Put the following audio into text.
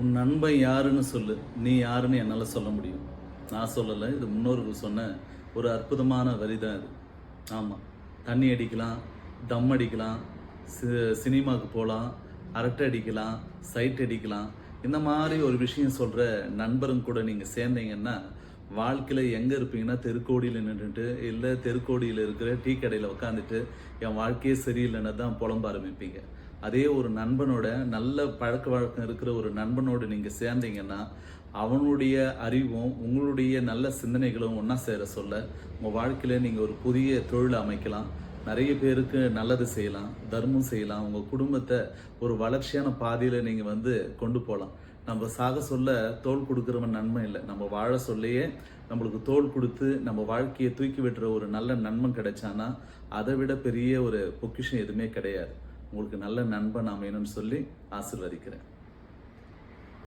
உன் நண்பன் யாருன்னு சொல்லு. நீ யாருன்னு என்னால் சொல்ல முடியும். நான் சொல்லலை இது முன்னோர்கள் சொன்ன ஒரு அற்புதமான வரி தான் இது. ஆமாம் தண்ணி அடிக்கலாம் தம் அடிக்கலாம் சி சினிமாவுக்கு போகலாம் அரட்டை அடிக்கலாம் சைட் அடிக்கலாம். இந்த மாதிரி ஒரு விஷயம் சொல்கிற நண்பரும் கூட நீங்கள் சேர்ந்தீங்கன்னா வாழ்க்கையில் எங்கே இருப்பீங்கன்னா தெருக்கோடியில் நின்றுட்டு இல்லை தெருக்கோடியில் இருக்கிற டீ கடையில் உட்காந்துட்டு என் வாழ்க்கையே சரியில்லைன்னு தான் புலம்ப ஆரம்பிப்பீங்க. அதே ஒரு நண்பனோட நல்ல பழக்க வழக்கம் இருக்கிற ஒரு நண்பனோடு நீங்கள் சேர்ந்தீங்கன்னா அவனுடைய அறிவும் உங்களுடைய நல்ல சிந்தனைகளும் ஒன்றா சேர சொல்ல உங்கள் வாழ்க்கையில் நீங்கள் ஒரு புதிய தொழில் அமைக்கலாம். நிறைய பேருக்கு நல்லது செய்யலாம் தர்மம் செய்யலாம். உங்கள் குடும்பத்தை ஒரு வளர்ச்சியான பாதையில் நீங்கள் வந்து கொண்டு போகலாம். நம்ம சாக சொல்ல தோல் கொடுக்குறவன் நன்மை இல்லை. நம்ம வாழ சொல்லையே நம்மளுக்கு தோல் கொடுத்து நம்ம வாழ்க்கையை தூக்கி விட்டுற ஒரு நல்ல நன்மை கிடைச்சானா அதை விட பெரிய ஒரு பொக்கிஷம் எதுவுமே கிடையாது. உங்களுக்கு நல்ல நண்பன் அமையணும்னு சொல்லி ஆசிர்வதிக்கிறேன்.